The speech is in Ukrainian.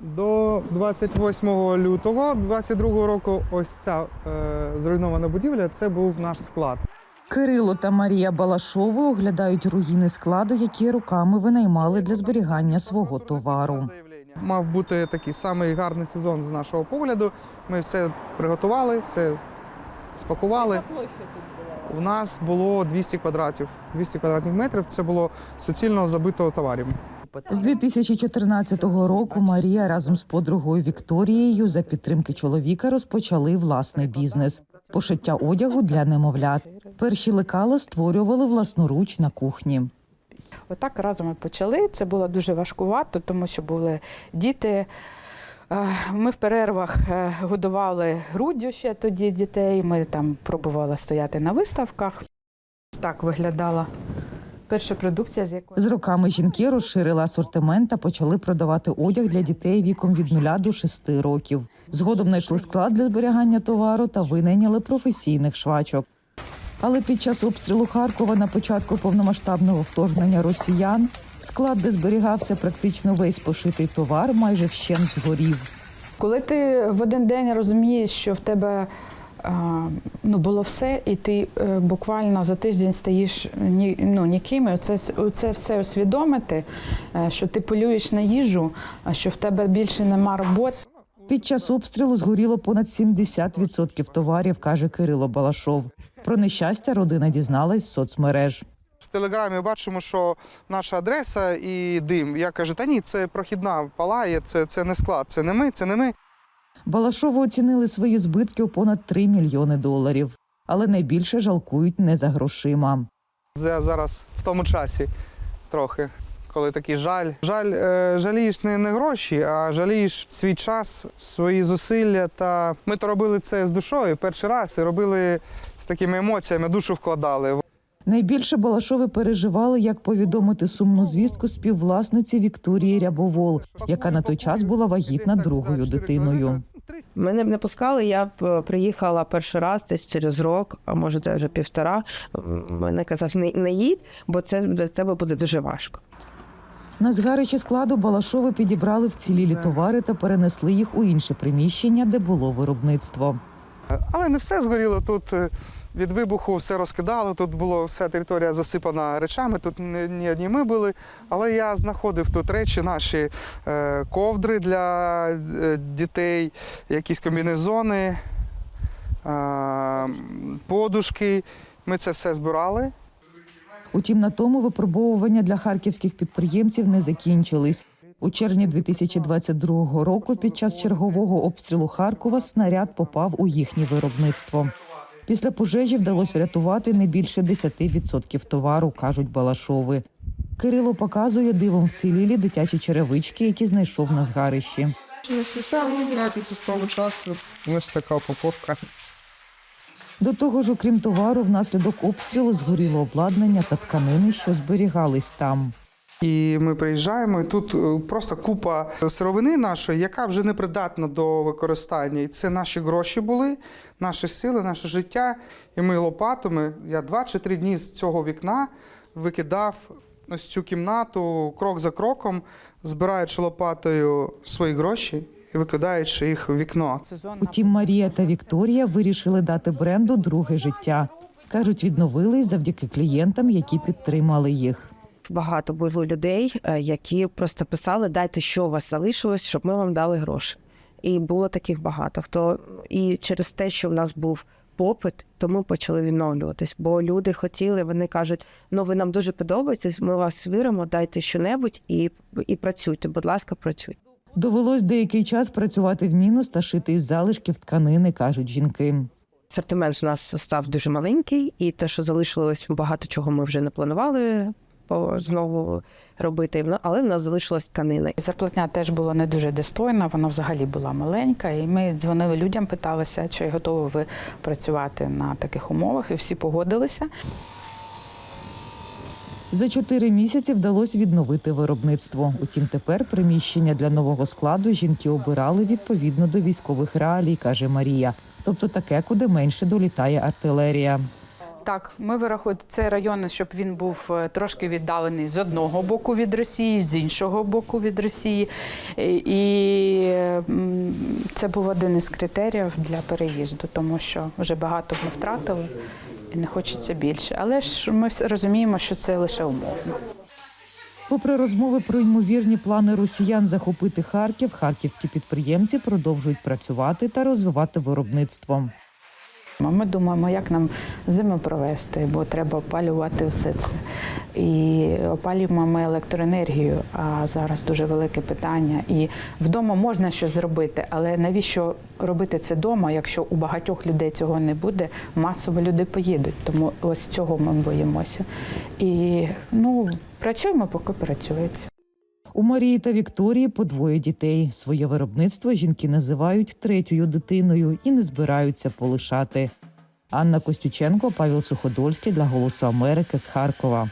До 28 лютого 22 року ось ця е, зруйнована будівля це був наш склад. Кирило та Марія Балашови оглядають руїни складу, які роками винаймали для зберігання свого товару. Мав бути такий самий гарний сезон з нашого погляду. Ми все приготували, все спакували. У нас було 200 квадратів. 200 квадратних метрів це було суцільно забито товарів. З 2014 року Марія разом з подругою Вікторією за підтримки чоловіка розпочали власний бізнес пошиття одягу для немовлят. Перші лекала створювали власноруч на кухні. Отак разом ми почали. Це було дуже важкувато, тому що були діти. Е, Ми в перервах е, годували груддю ще тоді дітей. Ми там пробували стояти на виставках. Так виглядала перша продукція, з якої З роками жінки розширили асортимент та почали продавати одяг для дітей віком від 0 до 6 років. Згодом знайшли склад для зберігання товару та винайняли професійних швачок. Але під час обстрілу Харкова на початку повномасштабного вторгнення росіян склад, де зберігався практично весь пошитий товар, майже вщент згорів. Коли ти в один день розумієш, що в тебе ну, було все, і ти е, буквально за тиждень стаєш ні, ну, ніким, і оце, це все усвідомити, е, що ти полюєш на їжу, а що в тебе більше нема роботи. Під час обстрілу згоріло понад 70% товарів, каже Кирило Балашов. Про нещастя родина дізналась з соцмереж. В телеграмі бачимо, що наша адреса і дим. Я кажу, та ні, це прохідна палає, це, це не склад, це не ми, це не ми. Балашову оцінили свої збитки у понад 3 мільйони доларів. Але найбільше жалкують не за грошима. Це зараз в тому часі трохи, коли такий жаль. Жаль, е, жалієш не, не гроші, а жалієш свій час, свої зусилля. Та ми то робили це з душою перший раз і робили з такими емоціями, душу вкладали. Найбільше Балашови переживали, як повідомити сумну звістку співвласниці Вікторії Рябовол, яка на той час була вагітна другою дитиною. Мене б не пускали, я б е, приїхала перший раз десь через рок, а може навіть півтора. Мене казав, не, не їдь, бо це для тебе буде дуже важко. На згарище складу Балашови підібрали вцілілі товари та перенесли їх у інше приміщення, де було виробництво. Але не все згоріло. Тут е, від вибуху все розкидало. Тут була вся територія засипана речами. Тут не одні ми були. Але я знаходив тут речі, наші е, ковдри для е, дітей, якісь комбінезони, подушки. Ми це все збирали. Утім, на тому випробовування для харківських підприємців не закінчились. У червні 2022 року під час чергового обстрілу Харкова снаряд попав у їхнє виробництво. Після пожежі вдалося врятувати не більше 10% товару, кажуть Балашови. Кирило показує дивом вцілілі дитячі черевички, які знайшов на згарищі. З того часу. Ось така упаковка. До того ж, окрім товару, внаслідок обстрілу згоріло обладнання та тканини, що зберігались там. І ми приїжджаємо, і тут е, просто купа сировини нашої, яка вже не придатна до використання. І це наші гроші були, наші сили, наше життя. І ми лопатами, я два чи три дні з цього вікна викидав ось цю кімнату крок за кроком, збираючи лопатою свої гроші і викидаючи їх в вікно. Утім, Марія та Вікторія вирішили дати бренду друге життя. Кажуть, відновились завдяки клієнтам, які підтримали їх. Багато було людей, е, які просто писали: дайте, що у вас залишилось, щоб ми вам дали гроші. І було таких багато. Хто і через те, що в нас був попит, тому почали відновлюватись. Бо люди хотіли, вони кажуть: ну ви нам дуже подобаєтесь, ми вас віримо, дайте що-небудь і, і працюйте. Будь ласка, працюйте. Довелось деякий час працювати в мінус та шити із залишків тканини, кажуть жінки. Асортимент у нас став дуже маленький, і те, що залишилось, багато чого ми вже не планували знову робити. Ну, Але в нас залишилась тканина. Зарплатня теж була не дуже достойна, вона взагалі була маленька. І ми дзвонили людям, питалися, чи готові ви працювати на таких умовах, і всі погодилися. За чотири місяці вдалося відновити виробництво. Утім, тепер приміщення для нового складу жінки обирали відповідно до військових реалій, каже Марія. Тобто таке, куди менше долітає артилерія. Так, ми вирахуємо цей район, щоб він був е, трошки віддалений з одного боку від Росії, з іншого боку від Росії. І- це був один із критеріїв для переїзду, тому що вже багато ми втратили і не хочеться більше. Але ж ми розуміємо, що це лише умовно. Попри розмови про ймовірні плани росіян захопити Харків, харківські підприємці продовжують працювати та розвивати виробництво. Ми думаємо, як нам зиму провести, бо треба опалювати все це. І опалюємо ми електроенергію, а зараз дуже велике питання. І вдома можна щось зробити, але навіщо робити це вдома, якщо у багатьох людей цього не буде, масово люди поїдуть. Тому ось цього ми боїмося. І ну, працюємо, поки працюється. У Марії та Вікторії по двоє дітей. Своє виробництво жінки називають третьою дитиною і не збираються полишати. Анна Костюченко, Павел Суходольський для Голосу Америки з Харкова.